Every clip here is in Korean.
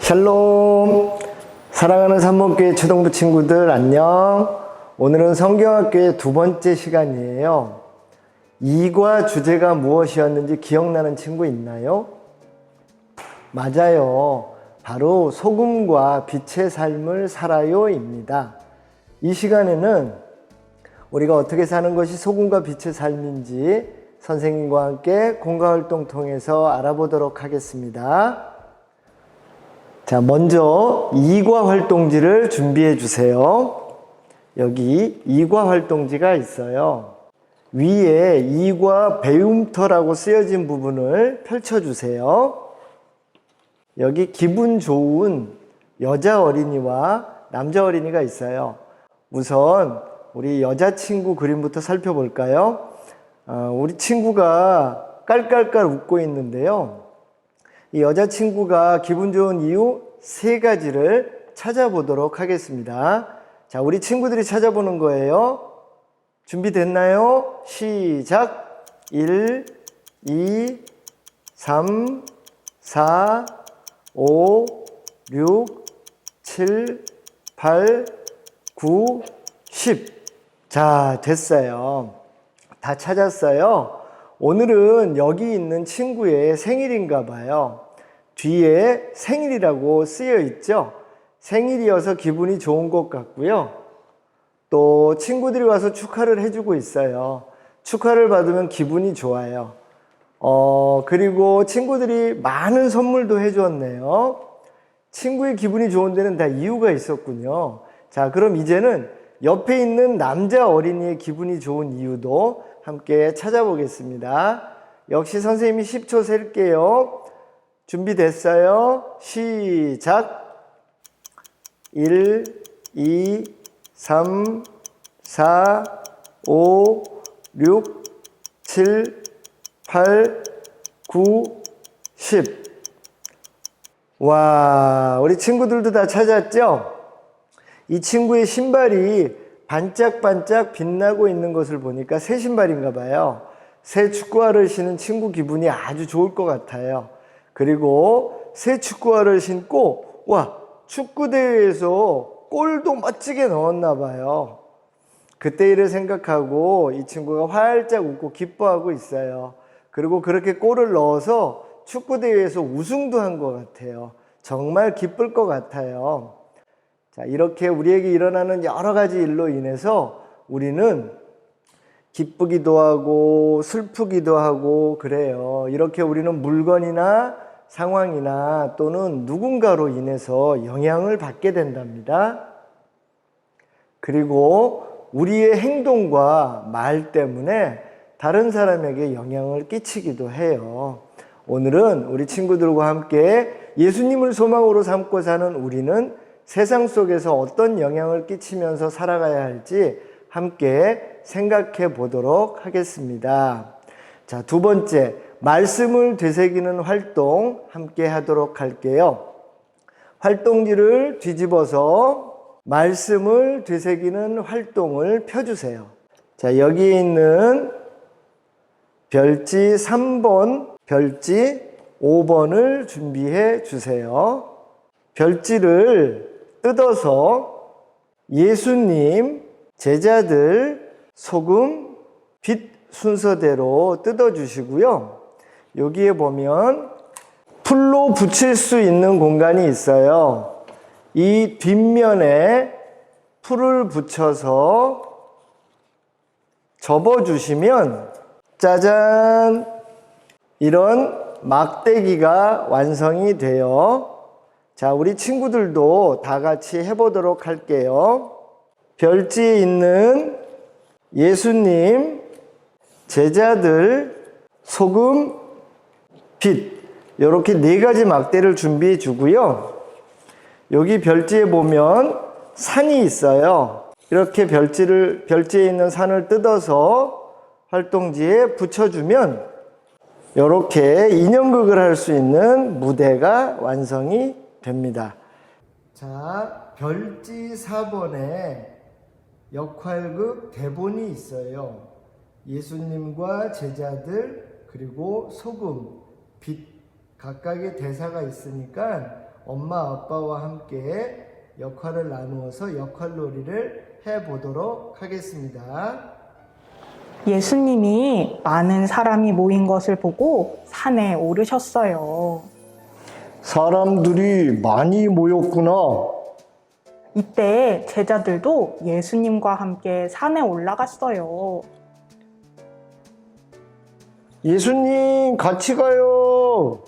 샬롬. 사랑하는 삼목교회 초등부 친구들 안녕. 오늘은 성경학교의 두 번째 시간이에요. 이과 주제가 무엇이었는지 기억나는 친구 있나요? 맞아요. 바로 소금과 빛의 삶을 살아요 입니다. 이 시간에는 우리가 어떻게 사는 것이 소금과 빛의 삶인지 선생님과 함께 공과 활동 통해서 알아보도록 하겠습니다. 자, 먼저 이과 활동지를 준비해 주세요. 여기 이과 활동지가 있어요. 위에 이과 배움터라고 쓰여진 부분을 펼쳐 주세요. 여기 기분 좋은 여자 어린이와 남자 어린이가 있어요. 우선 우리 여자친구 그림부터 살펴볼까요? 어, 우리 친구가 깔깔깔 웃고 있는데요. 이 여자친구가 기분 좋은 이유 세 가지를 찾아보도록 하겠습니다. 자, 우리 친구들이 찾아보는 거예요. 준비됐나요? 시작. 1, 2, 3, 4, 5, 6, 7, 8, 9, 10. 자, 됐어요. 다 찾았어요. 오늘은 여기 있는 친구의 생일인가 봐요. 뒤에 생일이라고 쓰여 있죠. 생일이어서 기분이 좋은 것 같고요. 또 친구들이 와서 축하를 해주고 있어요. 축하를 받으면 기분이 좋아요. 어, 그리고 친구들이 많은 선물도 해주었네요. 친구의 기분이 좋은 데는 다 이유가 있었군요. 자, 그럼 이제는 옆에 있는 남자 어린이의 기분이 좋은 이유도 함께 찾아보겠습니다. 역시 선생님이 10초 셀게요. 준비됐어요? 시작. 1, 2, 3, 4, 5, 6, 7, 8, 9, 10. 와, 우리 친구들도 다 찾았죠? 이 친구의 신발이 반짝반짝 빛나고 있는 것을 보니까 새 신발인가 봐요. 새 축구화를 신은 친구 기분이 아주 좋을 것 같아요. 그리고 새 축구화를 신고, 와, 축구대회에서 골도 멋지게 넣었나 봐요. 그때 일을 생각하고 이 친구가 활짝 웃고 기뻐하고 있어요. 그리고 그렇게 골을 넣어서 축구대회에서 우승도 한 것 같아요. 정말 기쁠 것 같아요. 자, 이렇게 우리에게 일어나는 여러 가지 일로 인해서 우리는 기쁘기도 하고 슬프기도 하고 그래요. 이렇게 우리는 물건이나 상황이나 또는 누군가로 인해서 영향을 받게 된답니다. 그리고 우리의 행동과 말 때문에 다른 사람에게 영향을 끼치기도 해요. 오늘은 우리 친구들과 함께 예수님을 소망으로 삼고 사는 우리는 세상 속에서 어떤 영향을 끼치면서 살아가야 할지 함께 생각해 보도록 하겠습니다. 자, 두 번째, 말씀을 되새기는 활동 함께 하도록 할게요. 활동지를 뒤집어서 말씀을 되새기는 활동을 펴주세요. 자, 여기 있는 별지 3번, 별지 5번을 준비해 주세요. 별지를 뜯어서 예수님, 제자들, 소금, 빛 순서대로 뜯어 주시고요. 여기에 보면 풀로 붙일 수 있는 공간이 있어요. 이 뒷면에 풀을 붙여서 접어 주시면 짜잔 이런 막대기가 완성이 돼요. 자, 우리 친구들도 다 같이 해보도록 할게요. 별지에 있는 예수님, 제자들, 소금, 빛. 이렇게 네 가지 막대를 준비해 주고요. 여기 별지에 보면 산이 있어요. 이렇게 별지를, 별지에 있는 산을 뜯어서 활동지에 붙여주면 이렇게 인형극을 할 수 있는 무대가 완성이 됩니다. 자, 별지 4번에 역할극 대본이 있어요. 예수님과 제자들 그리고 소금, 빛 각각의 대사가 있으니까 엄마 아빠와 함께 역할을 나누어서 역할놀이를 해 보도록 하겠습니다. 예수님이 많은 사람이 모인 것을 보고 산에 오르셨어요. 사람들이 많이 모였구나. 이때 제자들도 예수님과 함께 산에 올라갔어요. 예수님, 같이 가요.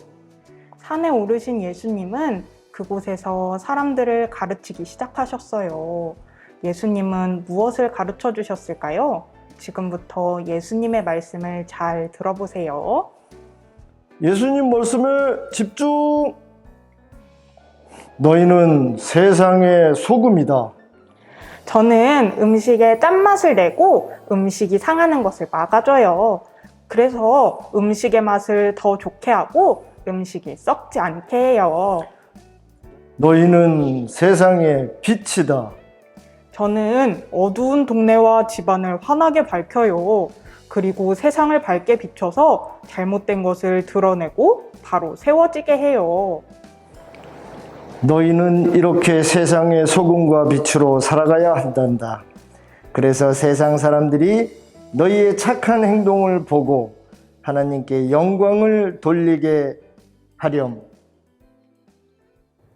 산에 오르신 예수님은 그곳에서 사람들을 가르치기 시작하셨어요. 예수님은 무엇을 가르쳐 주셨을까요? 지금부터 예수님의 말씀을 잘 들어보세요. 예수님 말씀에 집중. 너희는 세상의 소금이다. 저는 음식에 짠맛을 내고 음식이 상하는 것을 막아줘요. 그래서 음식의 맛을 더 좋게 하고 음식이 썩지 않게 해요. 너희는 세상의 빛이다. 저는 어두운 동네와 집안을 환하게 밝혀요. 그리고 세상을 밝게 비춰서 잘못된 것을 드러내고 바로 세워지게 해요. 너희는 이렇게 세상의 소금과 빛으로 살아가야 한단다. 그래서 세상 사람들이 너희의 착한 행동을 보고 하나님께 영광을 돌리게 하렴.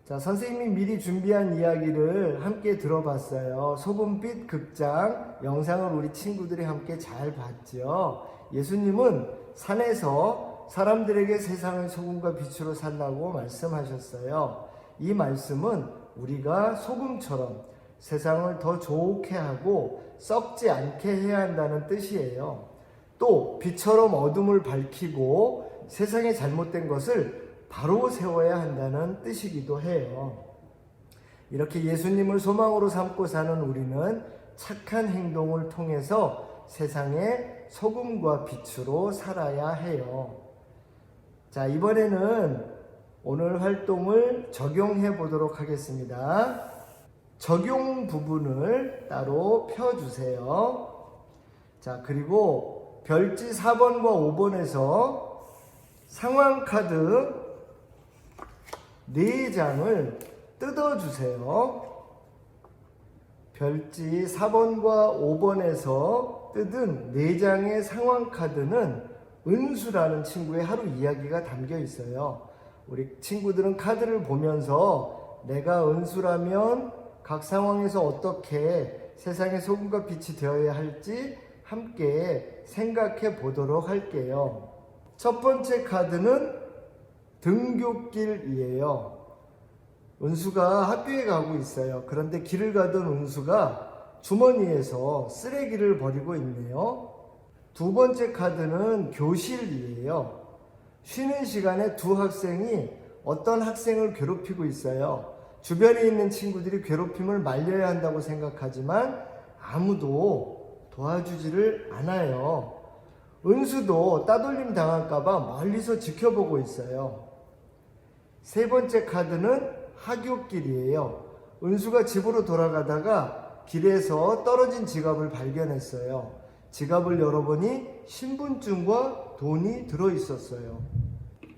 자, 선생님이 미리 준비한 이야기를 함께 들어봤어요. 소금빛 극장 영상을 우리 친구들이 함께 잘 봤죠. 예수님은 산에서 사람들에게 세상을 소금과 빛으로 살라고 말씀하셨어요. 이 말씀은 우리가 소금처럼 세상을 더 좋게 하고 썩지 않게 해야 한다는 뜻이에요. 또 빛처럼 어둠을 밝히고 세상에 잘못된 것을 바로 세워야 한다는 뜻이기도 해요. 이렇게 예수님을 소망으로 삼고 사는 우리는 착한 행동을 통해서 세상의 소금과 빛으로 살아야 해요. 자, 이번에는 오늘 활동을 적용해 보도록 하겠습니다. 적용 부분을 따로 펴주세요. 자, 그리고 별지 4번과 5번에서 상황 카드 4장을 뜯어주세요. 별지 4번과 5번에서 뜯은 4장의 상황 카드는 은수라는 친구의 하루 이야기가 담겨 있어요. 우리 친구들은 카드를 보면서 내가 은수라면 각 상황에서 어떻게 세상의 소금과 빛이 되어야 할지 함께 생각해 보도록 할게요. 첫 번째 카드는 등굣길이에요. 은수가 학교에 가고 있어요. 그런데 길을 가던 은수가 주머니에서 쓰레기를 버리고 있네요. 두 번째 카드는 교실이에요. 쉬는 시간에 두 학생이 어떤 학생을 괴롭히고 있어요. 주변에 있는 친구들이 괴롭힘을 말려야 한다고 생각하지만 아무도 도와주지를 않아요. 은수도 따돌림 당할까봐 멀리서 지켜보고 있어요. 세 번째 카드는 하굣길이에요. 은수가 집으로 돌아가다가 길에서 떨어진 지갑을 발견했어요. 지갑을 열어보니 신분증과 돈이 들어 있었어요.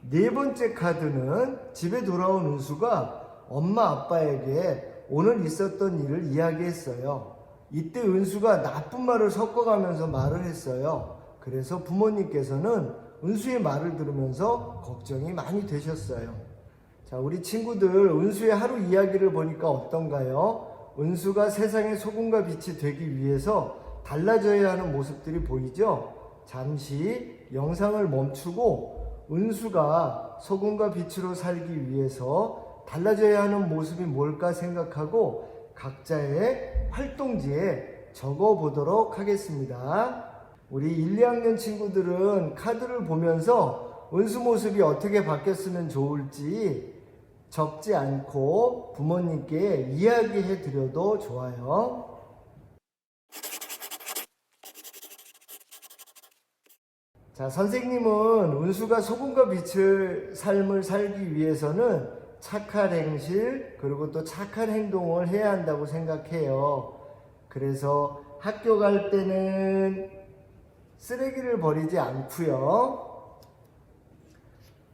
네 번째 카드는 집에 돌아온 은수가 엄마 아빠에게 오늘 있었던 일을 이야기했어요. 이때 은수가 나쁜 말을 섞어가면서 말을 했어요. 그래서 부모님께서는 은수의 말을 들으면서 걱정이 많이 되셨어요. 자, 우리 친구들 은수의 하루 이야기를 보니까 어떤가요? 은수가 세상의 소금과 빛이 되기 위해서 달라져야 하는 모습들이 보이죠? 잠시 영상을 멈추고 은수가 소금과 빛으로 살기 위해서 달라져야 하는 모습이 뭘까 생각하고 각자의 활동지에 적어 보도록 하겠습니다. 우리 1, 2학년 친구들은 카드를 보면서 은수 모습이 어떻게 바뀌었으면 좋을지 적지 않고 부모님께 이야기해 드려도 좋아요. 자, 선생님은 은수가 소금과 빛을 삶을 살기 위해서는 착한 행실, 그리고 또 착한 행동을 해야 한다고 생각해요. 그래서 학교 갈 때는 쓰레기를 버리지 않고요.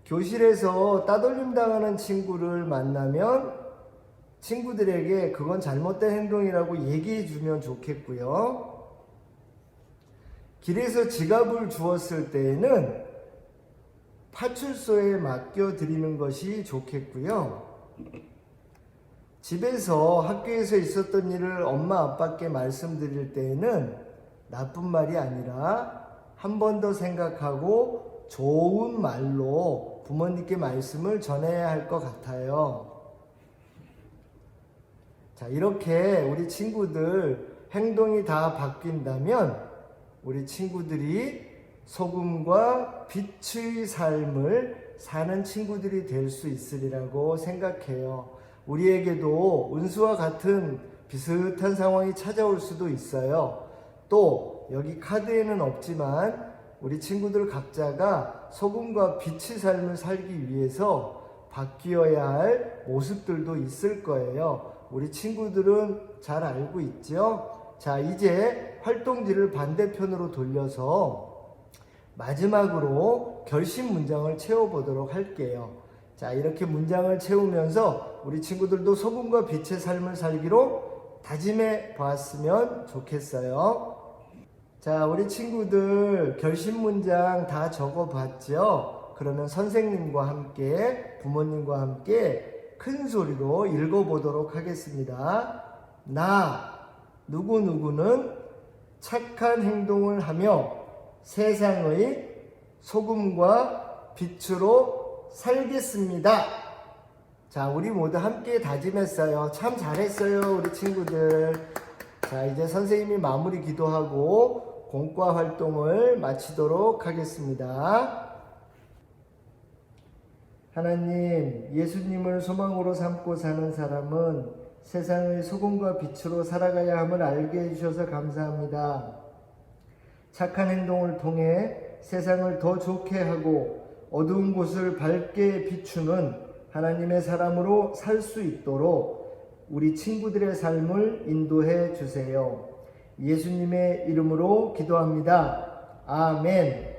교실에서 따돌림 당하는 친구를 만나면 친구들에게 그건 잘못된 행동이라고 얘기해 주면 좋겠고요. 길에서 지갑을 주었을 때에는 파출소에 맡겨 드리는 것이 좋겠고요. 집에서 학교에서 있었던 일을 엄마 아빠께 말씀드릴 때에는 나쁜 말이 아니라 한 번 더 생각하고 좋은 말로 부모님께 말씀을 전해야 할 것 같아요. 자, 이렇게 우리 친구들 행동이 다 바뀐다면 우리 친구들이 소금과 빛의 삶을 사는 친구들이 될 수 있으리라고 생각해요. 우리에게도 은수와 같은 비슷한 상황이 찾아올 수도 있어요. 또 여기 카드에는 없지만 우리 친구들 각자가 소금과 빛의 삶을 살기 위해서 바뀌어야 할 모습들도 있을 거예요. 우리 친구들은 잘 알고 있죠? 자, 이제 활동지를 반대편으로 돌려서 마지막으로 결심 문장을 채워보도록 할게요. 자, 이렇게 문장을 채우면서 우리 친구들도 소금과 빛의 삶을 살기로 다짐해 보았으면 좋겠어요. 자, 우리 친구들 결심 문장 다 적어 봤죠? 그러면 선생님과 함께, 부모님과 함께 큰 소리로 읽어 보도록 하겠습니다. 나, 누구누구는 착한 행동을 하며 세상의 소금과 빛으로 살겠습니다. 자, 우리 모두 함께 다짐했어요. 참 잘했어요, 우리 친구들. 자, 이제 선생님이 마무리 기도하고 공과 활동을 마치도록 하겠습니다. 하나님, 예수님을 소망으로 삼고 사는 사람은 세상의 소금과 빛으로 살아가야 함을 알게 해주셔서 감사합니다. 착한 행동을 통해 세상을 더 좋게 하고 어두운 곳을 밝게 비추는 하나님의 사람으로 살 수 있도록 우리 친구들의 삶을 인도해 주세요. 예수님의 이름으로 기도합니다. 아멘.